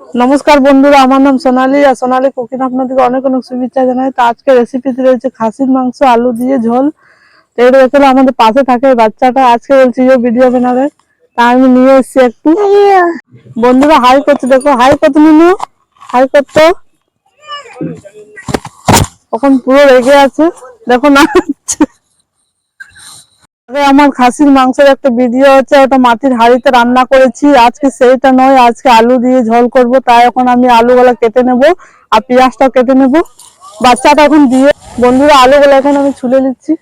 নমস্কার বন্ধুরা, আমার নাম সোনালি, আর সোনালি কুকিং আপনাদেরকে অনেক অনেক শুভেচ্ছা জানাই। তো আজকে রেসিপিতে রয়েছে খাসির মাংস, আলু দিয়ে ঝোল। তো এটা দেখলে আমাদের পাশে থাকে বাচ্চাটা। আজকে বলছি যে ভিডিও বানাবে। তা আমি নিয়ে এসেছি একটু। বন্ধুরা, হাই করছে, দেখো, হাই করতে নিনু। হাই করতো এখন পুরো রেগে আছে। দেখো না আমার খাসির মাংসের একটা ভিডিও আছে, ওটা মাটির হাঁড়িতে রান্না করেছি। আজকে সেইটা নয়, আজকে আলু দিয়ে ঝোল করব, তাই এখন আমি আলুগুলো কেটে নেব আর পেঁয়াজটাও কেটে নেব। বাচ্চাটা এখন দিয়ে, বন্ধুরা, আলুগুলো এখন আমি ছুলে নিচ্ছি।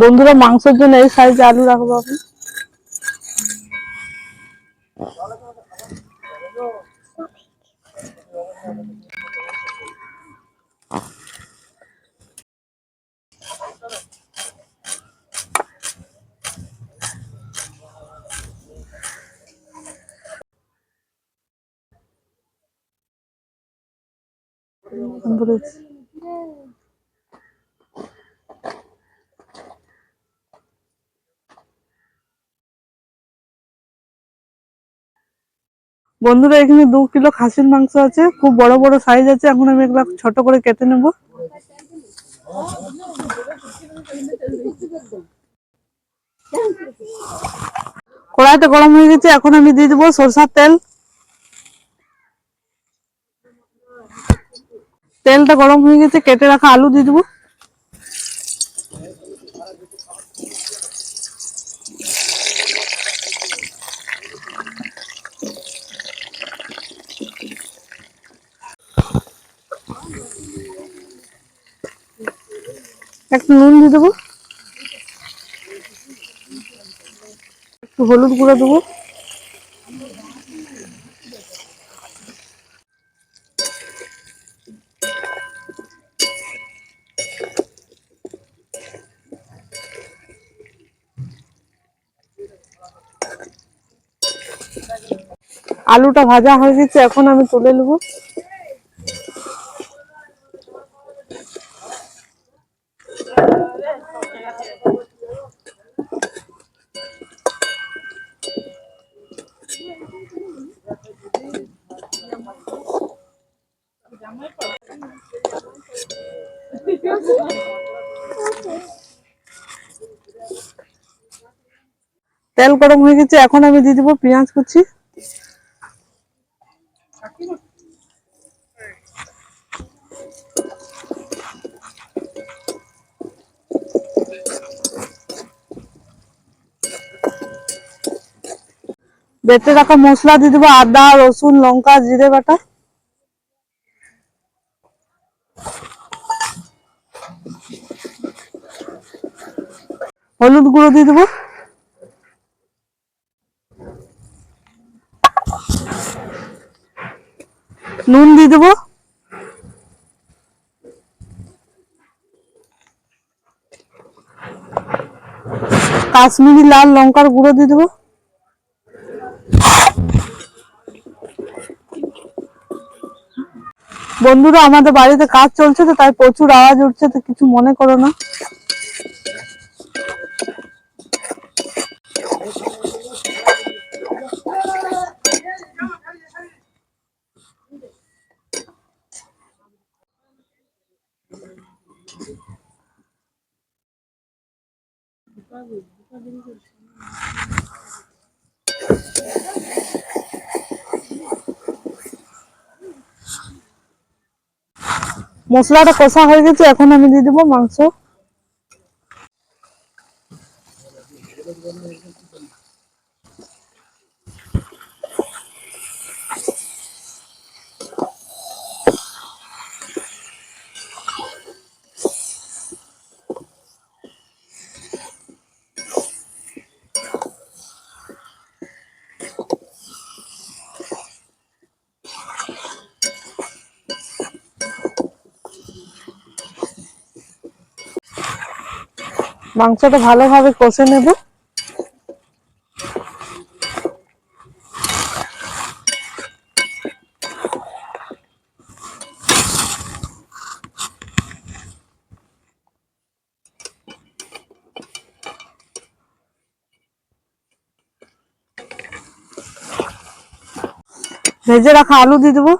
বন্ধুরা, মাংসের জন্য এই সাইজে আলু রাখব আমি। বন্ধুরা, এখানে দু কিলো খাসির মাংস আছে, খুব বড় বড় সাইজ আছে। এখন আমি এগুলা ছোট করে কেটে নেব। কড়াইটা গরম হয়ে গেছে, এখন আমি দিয়ে দেবো সরষার তেল। তেলটা গরম হয়ে গেছে, কেটে রাখা আলু দিয়ে দেবো। একটু নুন দিয়ে দেবো। একটু হলুদ গুঁড়ো দেবো। আলুটা ভাজা হয়ে গেছে এখন আমি তুলে নেব। তেল গরম হয়ে গেছে, এখন আমি দিয়ে দিব পেঁয়াজ কুচি। বেটে রাখা মশলা দিয়ে দেবো আদা, রসুন, লঙ্কা, জিরে বাটা। হলুদ গুঁড়ো দিয়ে দেবো। নুন দিয়ে দেবো। কাশ্মীরি লাল লঙ্কার গুঁড়ো দিয়ে দেবো। বন্ধুরা, আমাদের বাড়িতে কাজ চলছে তো, তাই প্রচুর আওয়াজ উঠছে, তো কিছু মনে করো না। মশলাটা কষা হয়ে গেছে এখন আমি দিয়ে দেবো মাংস। মাংসটা ভালোভাবে কষে নেব। ভেজে রাখা আলু দিয়ে দেবো।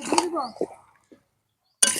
দিয়ে দেবো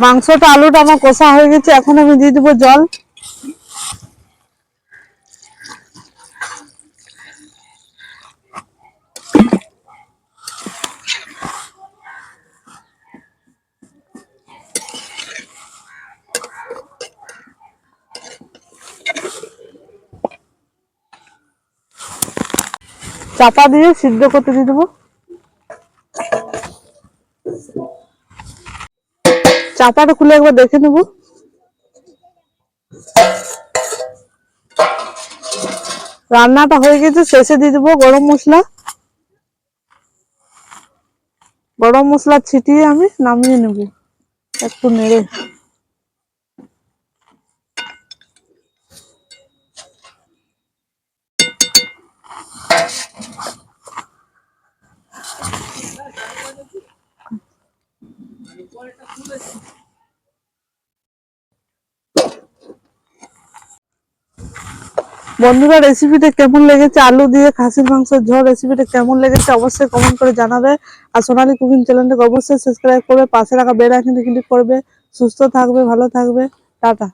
মাংসটা, আলুটা আমার কষা হয়ে গেছে, এখন আমি দিয়ে দেবো জল। চাপা দিয়ে সিদ্ধ করতে দিয়ে দেবো। চাপাটা খুলে একবার দেখে নেব। রান্নাটা হয়ে গেছে, শেষে দিয়ে দেবো গরম মশলা। গরম মশলা ছিটিয়ে আমি নামিয়ে নেব, একটু নেড়ে। বন্ধুরা রেসিপিটা কেমন লেগেছে? আলু দিয়ে খাসির মাংসের ঝোল রেসিপিটা কেমন লেগেছে? অবশ্যই কমেন্ট করে জানাবে। আর সোনালি কুকিং চ্যানেলটাকে অবশ্যই সাবস্ক্রাইব করবে। পাশে রাখা বেল আইকনটি ক্লিক করবে। সুস্থ থাকবে, ভালো থাকবে। টাটা।